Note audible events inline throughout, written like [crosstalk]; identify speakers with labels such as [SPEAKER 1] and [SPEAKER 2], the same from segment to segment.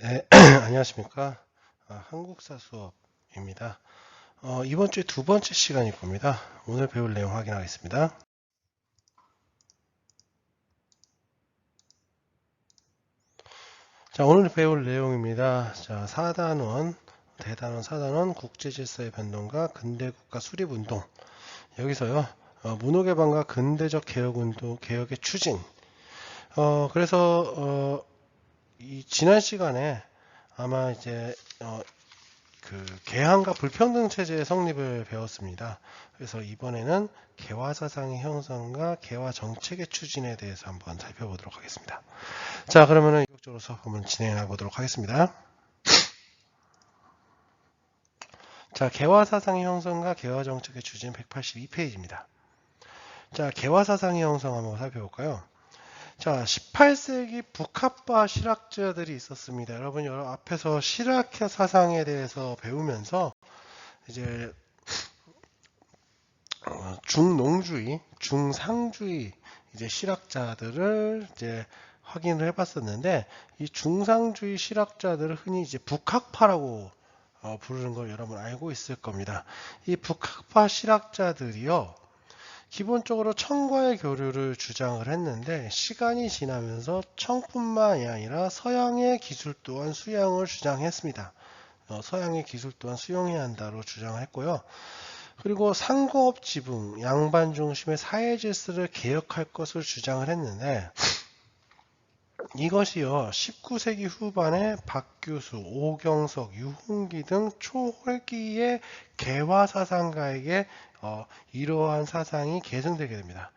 [SPEAKER 1] 네, [clears throat] 안녕하십니까. 아, 한국사 수업입니다. 어, 이번 주에 두 번째 시간일 겁니다. 오늘 배울 내용 확인하겠습니다. 자, 오늘 배울 내용입니다. 자, 4단원, 대단원 4단원 국제질서의 변동과 근대국가 수립운동. 여기서요, 어, 문호개방과 근대적 개혁운동, 개혁의 추진. 어, 그래서, 어, 이 지난 시간에 아마 이제 어, 그 개항과 불평등 체제의 성립을 배웠습니다. 그래서 이번에는 개화 사상의 형성과 개화 정책의 추진에 대해서 한번 살펴보도록 하겠습니다. 자, 그러면은 이쪽으로 수업 한번 진행해 보도록 하겠습니다. 자, 개화 사상의 형성과 개화 정책의 추진 182페이지입니다. 자, 개화 사상의 형성 한번 살펴볼까요? 자, 18세기 북학파 실학자들이 있었습니다. 여러분, 여러 앞에서 실학 사상에 대해서 배우면서 이제 어, 중농주의, 중상주의 이제 실학자들을 이제 확인을 해봤었는데 이 중상주의 실학자들을 흔히 이제 북학파라고 어, 부르는 걸 여러분 알고 있을 겁니다. 이 북학파 실학자들이요. 기본적으로 청과의 교류를 주장을 했는데 시간이 지나면서 청뿐만이 아니라 서양의 기술 또한 수양을 주장했습니다. 어, 서양의 기술 또한 수용해야 한다로 주장을 했고요. 그리고 상공업 지붕, 양반 중심의 사회 질서를 개혁할 것을 주장을 했는데 이것이요 19세기 후반에 박규수, 오경석, 유홍기 등 초hol기의 개화 사상가에게 어, 이러한 사상이 계승되게 됩니다.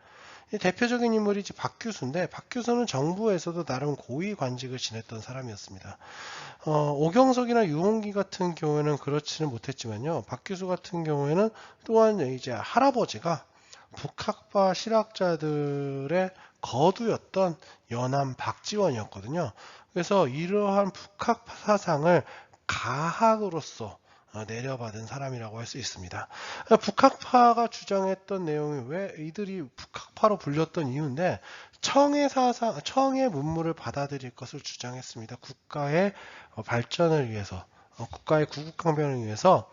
[SPEAKER 1] 대표적인 인물이 박규수인데 박규수는 정부에서도 나름 고위 관직을 지냈던 사람이었습니다. 어, 오경석이나 유홍기 같은 경우에는 그렇지는 못했지만요. 박규수 같은 경우에는 또한 이제 할아버지가 북학파 실학자들의 거두였던 연암 박지원이었거든요. 그래서 이러한 북학파 사상을 가학으로서 어, 내려받은 사람이라고 할 수 있습니다. 북학파가 주장했던 내용이 왜 이들이 북학파로 불렸던 이유인데 청의 사상, 청의 문물을 받아들일 것을 주장했습니다. 국가의 어, 발전을 위해서, 어, 국가의 구국강변을 위해서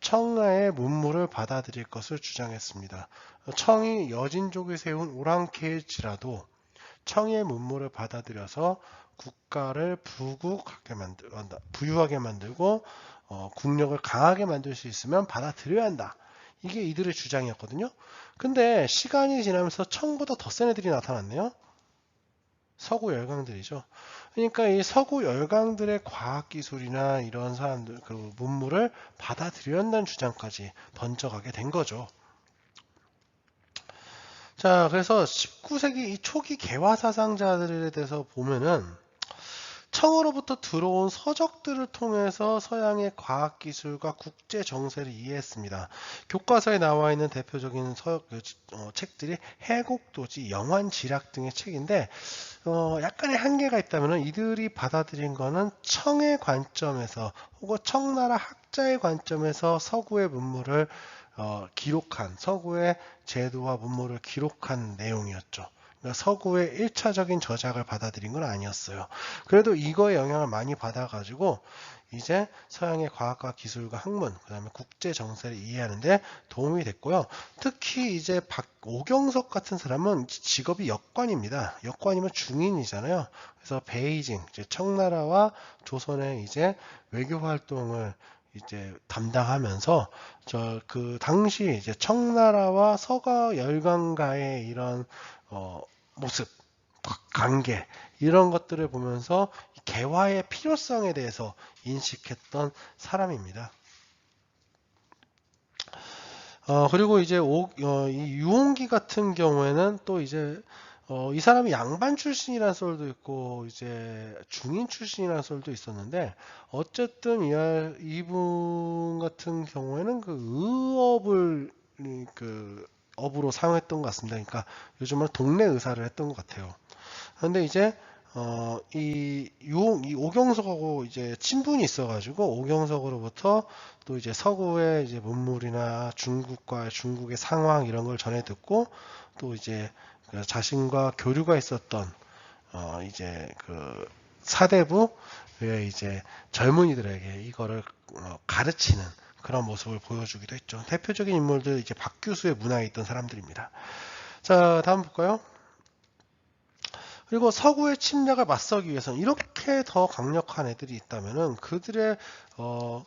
[SPEAKER 1] 청의 문물을 받아들일 것을 주장했습니다. 청이 여진족이 세운 오랑캐일지라도 청의 문물을 받아들여서 국가를 부국하게 만들, 부유하게 만들고 어, 국력을 강하게 만들 수 있으면 받아들여야 한다. 이게 이들의 주장이었거든요. 근데 시간이 지나면서 청보다 더 센 애들이 나타났네요. 서구 열강들이죠. 그러니까 이 서구 열강들의 과학 기술이나 이런 사람들, 그 문물을 받아들여야 한다는 주장까지 번져가게 된 거죠. 자, 그래서 19세기 이 초기 개화 사상자들에 대해서 보면은 청으로부터 들어온 서적들을 통해서 서양의 과학 기술과 국제 정세를 이해했습니다. 교과서에 나와 있는 대표적인 서, 그, 어, 책들이 해곡도지, 영환지략 등의 책인데 어, 약간의 한계가 있다면 이들이 받아들인 거는 청의 관점에서 혹은 청나라 학자의 관점에서 서구의 문물을 어, 기록한 서구의 제도와 문물을 기록한 내용이었죠. 그러니까 서구의 1차적인 저작을 받아들인 건 아니었어요. 그래도 이거에 영향을 많이 받아가지고 이제 서양의 과학과 기술과 학문, 그 다음에 국제 정세를 이해하는데 도움이 됐고요. 특히 이제 박, 오경석 같은 사람은 직업이 역관입니다. 역관이면 중인이잖아요. 그래서 베이징, 청나라와 조선의 이제 외교 활동을 이제 담당하면서 저 그 당시 이제 청나라와 서가 열강가의 이런 어, 모습, 관계 이런 것들을 보면서 개화의 필요성에 대해서 인식했던 사람입니다. 어, 그리고 이제 오, 어, 이 유홍기 같은 경우에는 또 이제 어, 이 사람이 양반 출신이라는 썰도 있고 이제 중인 출신이라는 썰도 있었는데 어쨌든 이, 이분 같은 경우에는 그 의업을 그 업으로 사용했던 것 같습니다. 그러니까 요즘은 동네 의사를 했던 것 같아요. 그런데 이제 어, 이, 유, 이 오경석하고 이제 친분이 있어가지고 오경석으로부터 또 이제 서구의 이제 문물이나 중국과 중국의 상황 이런 걸 전해 듣고 또 이제 그 자신과 교류가 있었던 어, 이제 그 사대부의 이제 젊은이들에게 이거를 어, 가르치는 그런 모습을 보여주기도 했죠. 대표적인 인물들 이제 박규수의 문화에 있던 사람들입니다. 자, 다음 볼까요? 그리고 서구의 침략을 맞서기 위해서는 이렇게 더 강력한 애들이 있다면은 그들의 어,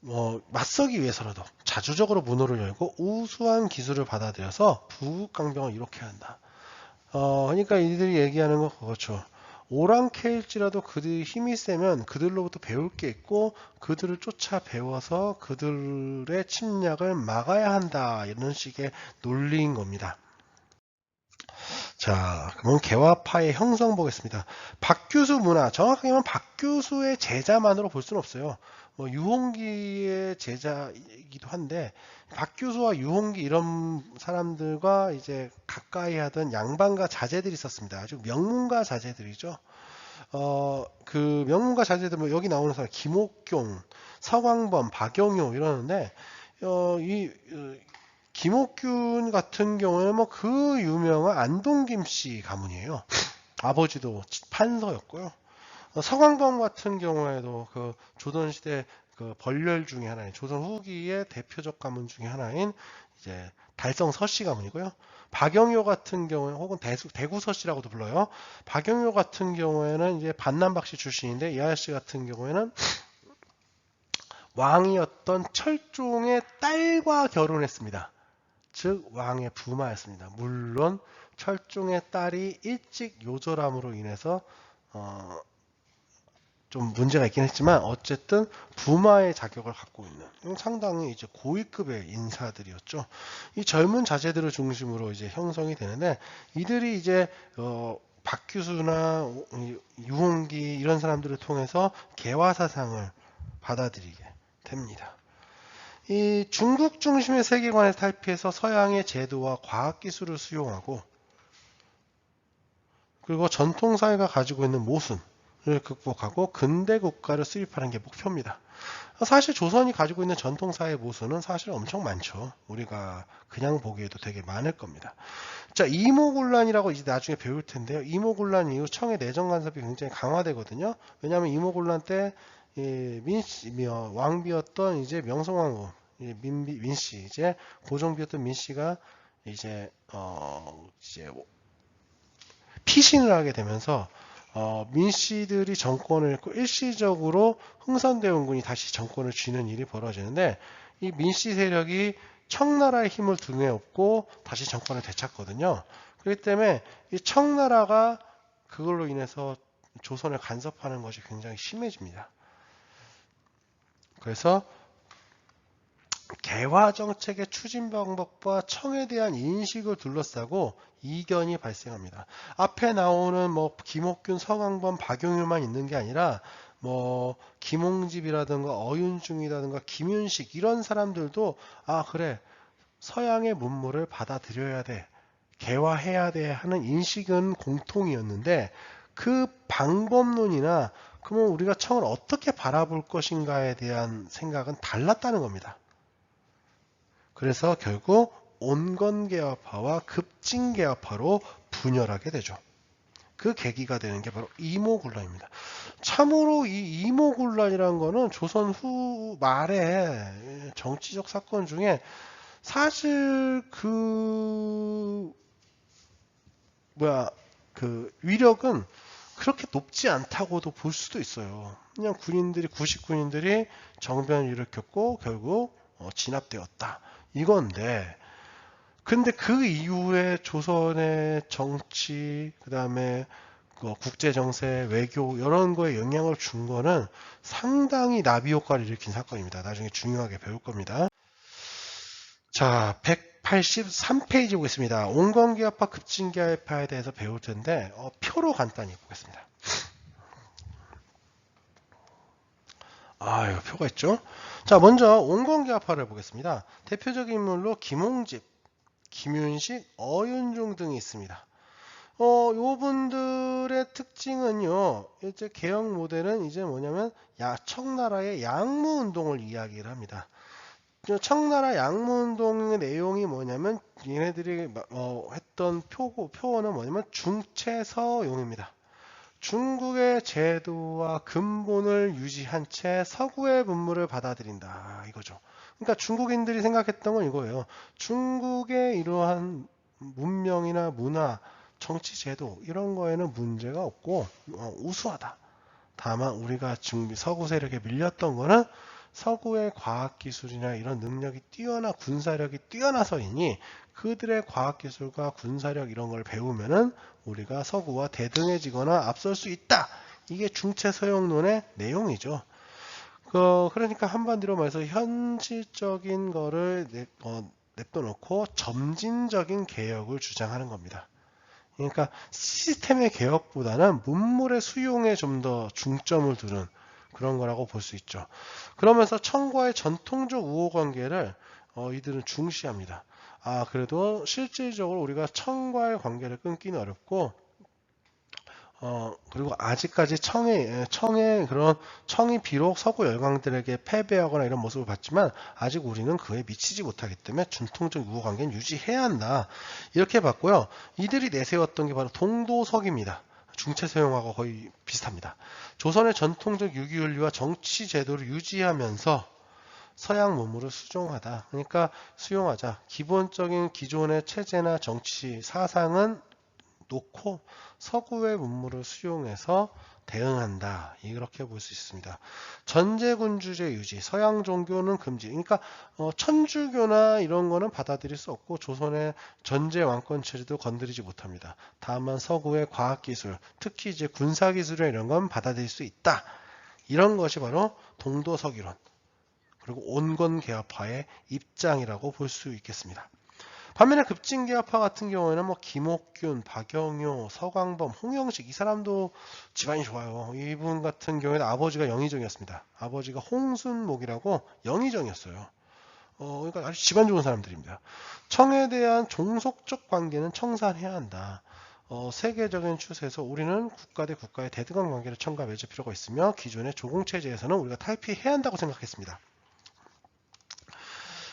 [SPEAKER 1] 뭐 맞서기 위해서라도 자주적으로 문호를 열고 우수한 기술을 받아들여서 부국 강병을 이렇게 한다. 어, 그러니까 이들이 얘기하는 거 그렇죠. 오랑캐일지라도 그들이 힘이 세면 그들로부터 배울 게 있고 그들을 쫓아 배워서 그들의 침략을 막아야 한다. 이런 식의 논리인 겁니다. 자, 그러면 개화파의 형성 보겠습니다. 박규수 문화, 정확하게 말하면 박규수의 제자만으로 볼 수는 없어요. 뭐 유홍기의 제자이기도 한데 박규수와 유홍기 이런 사람들과 이제 가까이 하던 양반과 자제들이 있었습니다. 아주 명문가 자제들이죠. 어, 그 명문가 자제들 뭐 여기 나오는 사람 김옥경, 서광범, 박영효 이러는데 어, 이 어, 김옥균 같은 경우에는 뭐 그 유명한 안동김 씨 가문이에요. 아버지도 판서였고요. 어, 서광범 같은 경우에도 그 조선시대 그 벌렬 중에 하나인 조선 후기의 대표적 가문 중에 하나인 이제 달성 서씨 가문이고요. 박영효 같은 경우에 혹은 대수, 대구 서씨라고도 불러요. 박영효 같은 경우에는 이제 반남박씨 출신인데 이 아저씨 같은 경우에는 왕이었던 철종의 딸과 결혼했습니다. 즉 왕의 부마였습니다. 물론 철종의 딸이 일찍 요절함으로 인해서 어, 좀 문제가 있긴 했지만 어쨌든 부마의 자격을 갖고 있는 상당히 이제 고위급의 인사들이었죠. 이 젊은 자제들을 중심으로 이제 형성이 되는데 이들이 이제 어, 박규수나 유홍기 이런 사람들을 통해서 개화 사상을 받아들이게 됩니다. 이 중국 중심의 세계관에서 탈피해서 서양의 제도와 과학기술을 수용하고 그리고 전통사회가 가지고 있는 모순을 극복하고 근대 국가를 수립하는 게 목표입니다. 사실 조선이 가지고 있는 전통사회 모순은 사실 엄청 많죠. 우리가 그냥 보기에도 되게 많을 겁니다. 자, 이모군란이라고 이제 나중에 배울 텐데요. 이모군란 이후 청의 내정 간섭이 굉장히 강화되거든요. 왜냐하면 이모군란 때 민씨, 왕비였던 이제 명성황후, 민비, 민씨, 이제 고종비였던 민씨가 이제, 어, 이제 피신을 하게 되면서, 어, 민씨들이 정권을 잃고 일시적으로 흥선대원군이 다시 정권을 쥐는 일이 벌어지는데, 이 민씨 세력이 청나라의 힘을 등에 업고 다시 정권을 되찾거든요. 그렇기 때문에 이 청나라가 그걸로 인해서 조선을 간섭하는 것이 굉장히 심해집니다. 그래서 개화 정책의 추진 방법과 청에 대한 인식을 둘러싸고 이견이 발생합니다. 앞에 나오는 뭐 김옥균, 서강범, 박용일만 있는 게 아니라 뭐 김홍집이라든가 어윤중이라든가 김윤식 이런 사람들도 아 그래 서양의 문물을 받아들여야 돼 개화해야 돼 하는 인식은 공통이었는데 그 방법론이나 그러면 우리가 청을 어떻게 바라볼 것인가에 대한 생각은 달랐다는 겁니다. 그래서 결국 온건개화파와 급진개화파로 분열하게 되죠. 그 계기가 되는 게 바로 이모군란입니다. 참으로 이 이모군란이라는 거는 조선 후 말에 정치적 사건 중에 사실 그 뭐야 그 위력은 그렇게 높지 않다고도 볼 수도 있어요. 그냥 군인들이 99인들이 정변을 일으켰고 결국 어, 진압되었다. 이건데 근데 그 이후에 조선의 정치 그다음에 그 국제 정세, 외교 이런 거에 영향을 준 거는 상당히 나비 효과를 일으킨 사건입니다. 나중에 중요하게 배울 겁니다. 자, 183페이지 보겠습니다. 온건기압파 급진기압파에 대해서 배울 텐데 어, 표로 간단히 보겠습니다. 아, 이 표가 있죠. 자, 먼저 온건기압파를 보겠습니다. 대표적인 인물로 김홍집, 김윤식, 어윤종 등이 있습니다. 어, 요분들의 특징은요, 이제 개혁 모델은 이제 뭐냐면, 야, 청나라의 양무 운동을 이야기를 합니다. 청나라 양무운동의 내용이 뭐냐면 얘네들이 어, 했던 표, 표어는 뭐냐면 중체서용입니다. 중국의 제도와 근본을 유지한 채 서구의 문물을 받아들인다 이거죠. 그러니까 중국인들이 생각했던 건 이거예요. 중국의 이러한 문명이나 문화, 정치 제도 이런 거에는 문제가 없고 어, 우수하다. 다만 우리가 중 서구 세력에 밀렸던 거는 서구의 과학기술이나 이런 능력이 뛰어나 군사력이 뛰어나서이니 그들의 과학기술과 군사력 이런 걸 배우면은 우리가 서구와 대등해지거나 앞설 수 있다. 이게 중체 서용론의 내용이죠. 그, 그러니까 한마디로 말해서 현실적인 거를 내, 어, 냅둬놓고 점진적인 개혁을 주장하는 겁니다. 그러니까 시스템의 개혁보다는 문물의 수용에 좀 더 중점을 두는 그런 거라고 볼 수 있죠. 그러면서 청과의 전통적 우호 관계를 어, 이들은 중시합니다. 아, 그래도 실질적으로 우리가 청과의 관계를 끊기는 어렵고, 어, 그리고 아직까지 청의, 청의 그런, 청이 비록 서구 열강들에게 패배하거나 이런 모습을 봤지만, 아직 우리는 그에 미치지 못하기 때문에 전통적 우호 관계는 유지해야 한다. 이렇게 봤고요. 이들이 내세웠던 게 바로 동도석입니다. 중체 서용하고 거의 비슷합니다. 조선의 전통적 유기 윤리와 정치 제도를 유지하면서 서양 문물을 수종하다. 그러니까 수용하자. 기본적인 기존의 체제나 정치 사상은 놓고 서구의 문물을 수용해서 대응한다. 이렇게 볼 수 있습니다. 전제군주제 유지, 서양 종교는 금지. 그러니까 어, 천주교나 이런 거는 받아들일 수 없고 조선의 전제 왕권 체제도 건드리지 못합니다. 다만 서구의 과학기술, 특히 이제 군사기술이나 이런 건 받아들일 수 있다. 이런 것이 바로 동도서기론 그리고 온건개혁파의 입장이라고 볼 수 있겠습니다. 반면에 급진개혁파 같은 경우에는 뭐 김옥균, 박영효, 서광범, 홍영식 이 사람도 집안이 좋아요. 이분 같은 경우에는 아버지가 영의정이었습니다. 아버지가 홍순목이라고 영의정이었어요. 어, 그러니까 아주 집안 좋은 사람들입니다. 청에 대한 종속적 관계는 청산해야 한다. 어, 세계적인 추세에서 우리는 국가 대 국가의 대등한 관계를 청과 맺을 필요가 있으며 기존의 조공체제에서는 우리가 탈피해야 한다고 생각했습니다.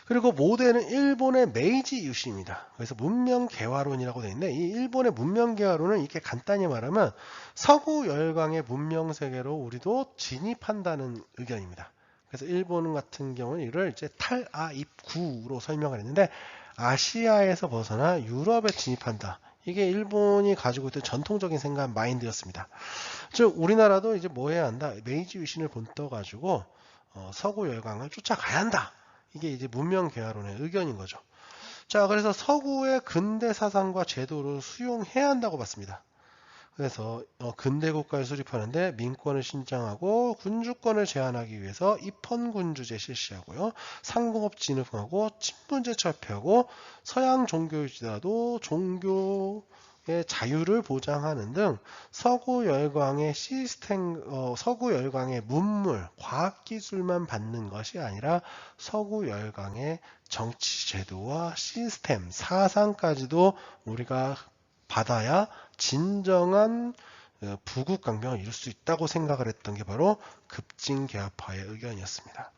[SPEAKER 1] 그리고 모델은 일본의 메이지 유시입니다. 그래서 문명 개화론이라고 되어 있는데 이 일본의 문명 개화론은 이렇게 간단히 말하면 서구 열강의 문명 세계로 우리도 진입한다는 의견입니다. 그래서 일본 같은 경우는 이를 이제 탈아 입구로 설명을 했는데 아시아에서 벗어나 유럽에 진입한다. 이게 일본이 가지고 있던 전통적인 생각 마인드였습니다. 즉 우리나라도 이제 뭐 해야 한다. 메이지 유신을 본떠 가지고 어, 서구 열강을 쫓아가야 한다. 이게 이제 문명 개화론의 의견인 거죠. 자, 그래서 서구의 근대 사상과 제도를 수용해야 한다고 봤습니다. 그래서 어, 근대 국가를 수립하는데 민권을 신장하고 군주권을 제한하기 위해서 입헌군주제 실시하고요. 상공업 진흥하고 친분제 철폐하고 서양 종교이지라도 종교 자유를 보장하는 등 서구 열강의 시스템, 어, 서구 열강의 문물, 과학기술만 받는 것이 아니라 서구 열강의 정치 제도와 시스템, 사상까지도 우리가 받아야 진정한 어, 부국 강병을 이룰 수 있다고 생각을 했던 게 바로 급진 개화파의 의견이었습니다.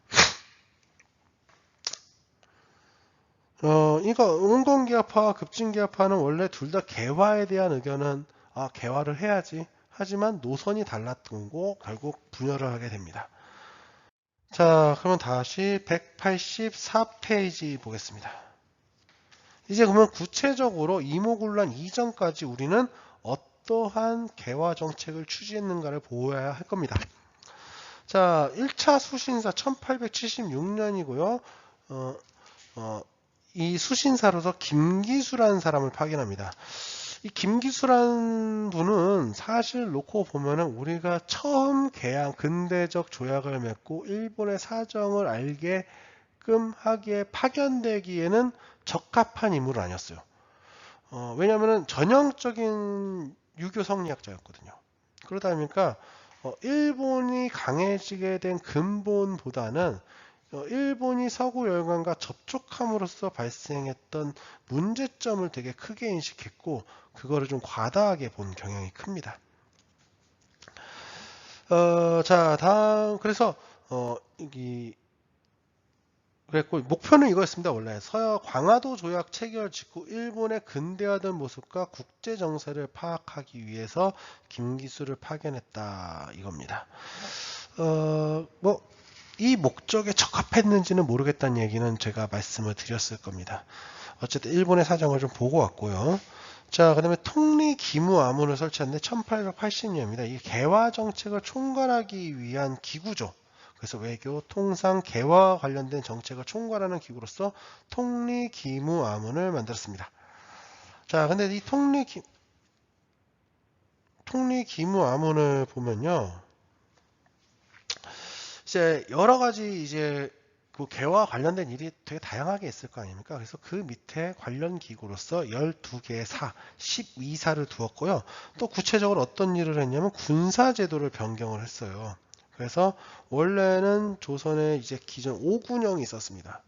[SPEAKER 1] 어, 이거 온건기압파와 급진기압파는 원래 둘 다 개화에 대한 의견은 아, 개화를 해야지. 하지만 노선이 달랐던 거 결국 분열을 하게 됩니다. 자, 그러면 다시 184페이지 보겠습니다. 이제 그러면 구체적으로 이모군란 이전까지 우리는 어떠한 개화 정책을 취지했는가를 보아야 할 겁니다. 자, 1차 수신사 1876년이고요. 어, 어, 이 수신사로서 김기수라는 사람을 파견합니다. 이 김기수라는 분은 사실 놓고 보면은 우리가 처음 개항 근대적 조약을 맺고 일본의 사정을 알게끔 하기에 파견되기에는 적합한 인물은 아니었어요. 어, 왜냐하면 전형적인 유교 성리학자였거든요. 그러다 보니까 어, 일본이 강해지게 된 근본보다는 어, 일본이 서구 열강과 접촉함으로써 발생했던 문제점을 되게 크게 인식했고 그거를 좀 과다하게 본 경향이 큽니다. 어, 자 다음 그래서 어, 이 그랬고 목표는 이거였습니다. 원래 서야 광화도 조약 체결 직후 일본의 근대화된 모습과 국제 정세를 파악하기 위해서 김기수를 파견했다 이겁니다. 어, 뭐 이 목적에 적합했는지는 모르겠다는 얘기는 제가 말씀을 드렸을 겁니다. 어쨌든 일본의 사정을 좀 보고 왔고요. 자, 그 다음에 통리 기무 아문을 설치했는데 1880년입니다. 이 개화 정책을 총괄하기 위한 기구죠. 그래서 외교, 통상, 개화 관련된 정책을 총괄하는 기구로서 통리 기무 아문을 만들었습니다. 자, 근데 이 통리 기 통리 기무 아문을 보면요. 이제 여러 가지 이제 그 개와 관련된 일이 되게 다양하게 있을 거 아닙니까? 그래서 그 밑에 관련 기구로서 12개의 사, 12사를 두었고요. 또 구체적으로 어떤 일을 했냐면 군사제도를 변경을 했어요. 그래서 원래는 조선에 이제 기존 5군영이 있었습니다.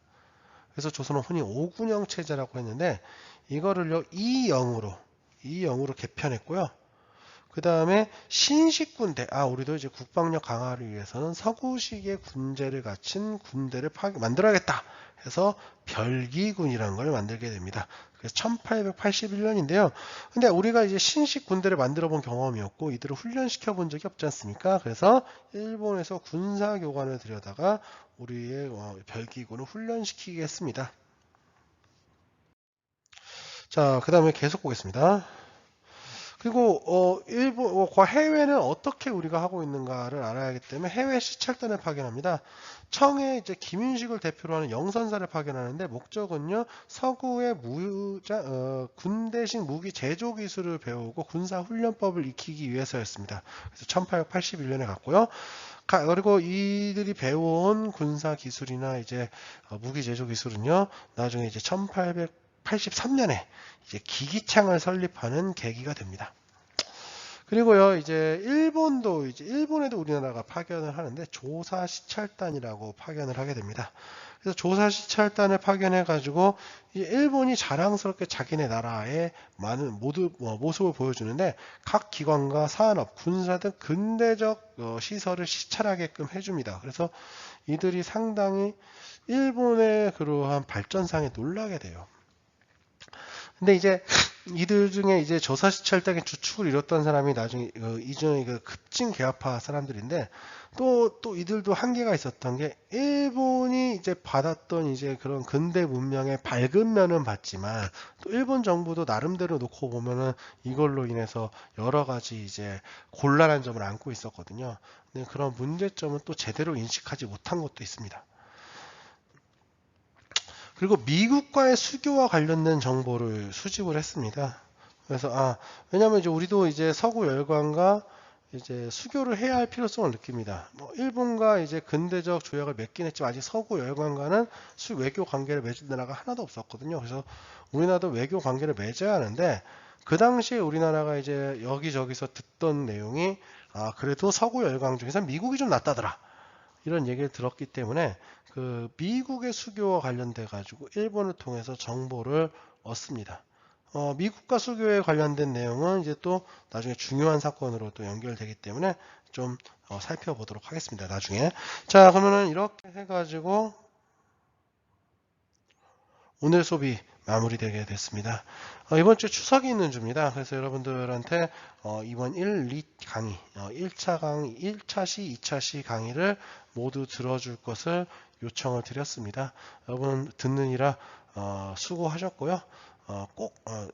[SPEAKER 1] 그래서 조선은 흔히 5군영 체제라고 했는데 이거를요 2영으로 2영으로 개편했고요. 그 다음에 신식 군대, 아, 우리도 이제 국방력 강화를 위해서는 서구식의 군제를 갖춘 군대를 파, 만들어야겠다 해서 별기군이라는 걸 만들게 됩니다. 그래서 1881년인데요. 근데 우리가 이제 신식 군대를 만들어 본 경험이 없고 이들을 훈련시켜 본 적이 없지 않습니까? 그래서 일본에서 군사교관을 들여다가 우리의 어, 별기군을 훈련시키겠습니다. 자, 그 다음에 계속 보겠습니다. 그리고 어, 일본 어, 해외는 어떻게 우리가 하고 있는가를 알아야 하기 때문에 해외 시찰단을 파견합니다. 청에 이제 김윤식을 대표로 하는 영선사를 파견하는데 목적은요 서구의 무자 어, 군대식 무기 제조 기술을 배우고 군사 훈련법을 익히기 위해서였습니다. 그래서 1881년에 갔고요. 그리고 이들이 배워온 군사 기술이나 이제 어, 무기 제조 기술은요 나중에 이제 1800 83년에 이제 기기창을 설립하는 계기가 됩니다. 그리고요, 이제 일본도 이제 일본에도 우리나라가 파견을 하는데 조사 시찰단이라고 파견을 하게 됩니다. 그래서 조사 시찰단을 파견해 가지고 일본이 자랑스럽게 자기네 나라의 많은 모두 어, 모습을 보여주는데 각 기관과 산업, 군사 등 근대적 어, 시설을 시찰하게끔 해줍니다. 그래서 이들이 상당히 일본의 그러한 발전상에 놀라게 돼요. 근데 이제 이들 중에 이제 조사시찰당의 주축을 이뤘던 사람이 나중에 그 이전에 그 급진 개화파 사람들인데 또 또 이들도 한계가 있었던 게 일본이 이제 받았던 이제 그런 근대 문명의 밝은 면은 봤지만 또 일본 정부도 나름대로 놓고 보면은 이걸로 인해서 여러 가지 이제 곤란한 점을 안고 있었거든요. 근데 그런 문제점은 또 제대로 인식하지 못한 것도 있습니다. 그리고 미국과의 수교와 관련된 정보를 수집을 했습니다. 그래서 아 왜냐하면 이제 우리도 이제 서구 열강과 이제 수교를 해야 할 필요성을 느낍니다. 뭐 일본과 이제 근대적 조약을 맺긴 했지만 아직 서구 열강과는 수 외교 관계를 맺은 나라가 하나도 없었거든요. 그래서 우리나라도 외교 관계를 맺어야 하는데 그 당시에 우리나라가 이제 여기저기서 듣던 내용이 아 그래도 서구 열강 중에서 미국이 좀 낫다더라. 이런 얘기를 들었기 때문에 그 미국의 수교와 관련돼 가지고 일본을 통해서 정보를 얻습니다. 어, 미국과 수교에 관련된 내용은 이제 또 나중에 중요한 사건으로 또 연결되기 때문에 좀 어, 살펴보도록 하겠습니다. 나중에. 자, 그러면은 이렇게 해가지고 오늘 수업이 마무리되게 됐습니다. 어, 이번 주 추석이 있는 주입니다. 그래서 여러분들한테 어, 이번 1, 2 강의, 어, 1차 강의, 1차 시, 2차 시 강의를 모두 들어줄 것을 요청을 드렸습니다. 여러분 듣느니라 어, 수고하셨고요. 어, 꼭 어,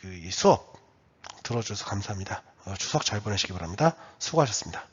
[SPEAKER 1] 그 수업 들어주셔서 감사합니다. 어, 추석 잘 보내시기 바랍니다. 수고하셨습니다.